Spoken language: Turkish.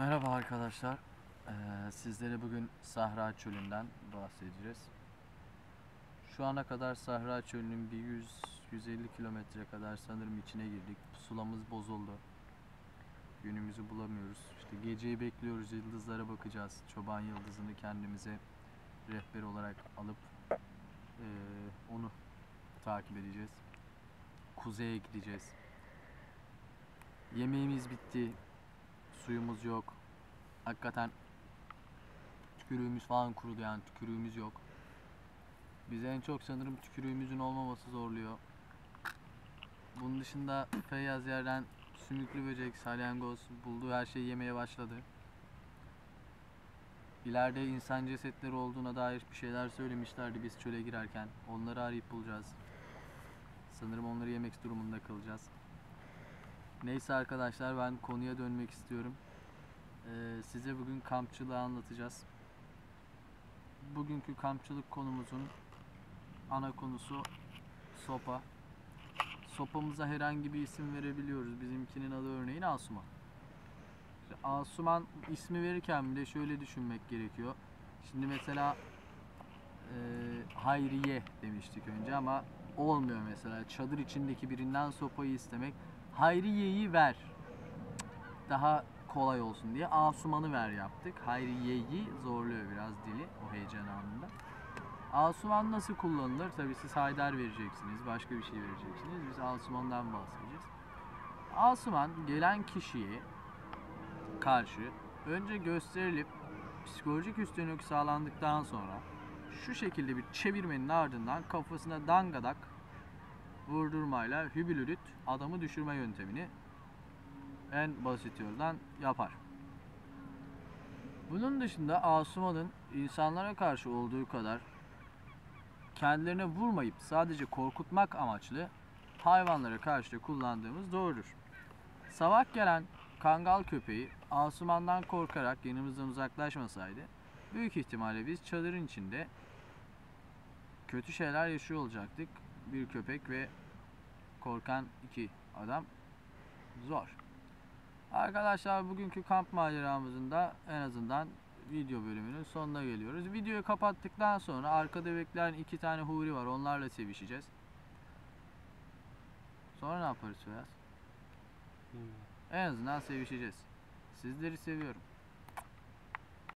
Merhaba arkadaşlar. Ee, sizlere bugün Sahra Çölü'nden bahsedeceğiz. Şu ana kadar Sahra Çölü'nün bir 100-150 kilometre kadar sanırım içine girdik. Pusulamız bozuldu. Yönümüzü bulamıyoruz. İşte geceyi bekliyoruz, yıldızlara bakacağız. Çoban yıldızını kendimize rehber olarak alıp ee, onu takip edeceğiz. Kuzeye gideceğiz. Yemeğimiz bitti, suyumuz yok. Hakikaten tükürüğümüz falan kurudu yani tükürüğümüz yok. Bizi en çok sanırım tükürüğümüzün olmaması zorluyor. Bunun dışında Feyyaz yerden sümüklü böcek, salyangoz bulduğu her şeyi yemeye başladı. İleride insan cesetleri olduğuna dair bir şeyler söylemişlerdi biz çöle girerken. Onları arayıp bulacağız. Sanırım onları yemek durumunda kalacağız. Neyse arkadaşlar ben konuya dönmek istiyorum. Ee, size bugün kampçılığı anlatacağız. Bugünkü kampçılık konumuzun ana konusu sopa. Sopamıza herhangi bir isim verebiliyoruz. Bizimkinin adı örneğin Asuman. İşte Asuman ismi verirken bile şöyle düşünmek gerekiyor. Şimdi mesela e, Hayriye demiştik önce ama olmuyor mesela. Çadır içindeki birinden sopayı istemek. Hayriye'yi ver. Daha kolay olsun diye Asuman'ı ver yaptık. Hayriye'yi zorluyor biraz dili o heyecan anında. Asuman nasıl kullanılır? Tabii siz Haydar vereceksiniz, başka bir şey vereceksiniz. Biz Asuman'dan bahsedeceğiz. Asuman gelen kişiye karşı önce gösterilip psikolojik üstünlük sağlandıktan sonra şu şekilde bir çevirmenin ardından kafasına dangadak vurdurmayla hübülülüt adamı düşürme yöntemini en basit yoldan yapar. Bunun dışında Asuman'ın insanlara karşı olduğu kadar kendilerine vurmayıp sadece korkutmak amaçlı hayvanlara karşı kullandığımız doğrudur. Sabah gelen kangal köpeği Asuman'dan korkarak yanımızdan uzaklaşmasaydı büyük ihtimalle biz çadırın içinde kötü şeyler yaşıyor olacaktık. Bir köpek ve korkan iki adam zor. Arkadaşlar bugünkü kamp maceramızın da en azından video bölümünün sonuna geliyoruz. Videoyu kapattıktan sonra arkada bekleyen iki tane huri var. Onlarla sevişeceğiz. Sonra ne yaparız Feyyaz? En azından sevişeceğiz. Sizleri seviyorum.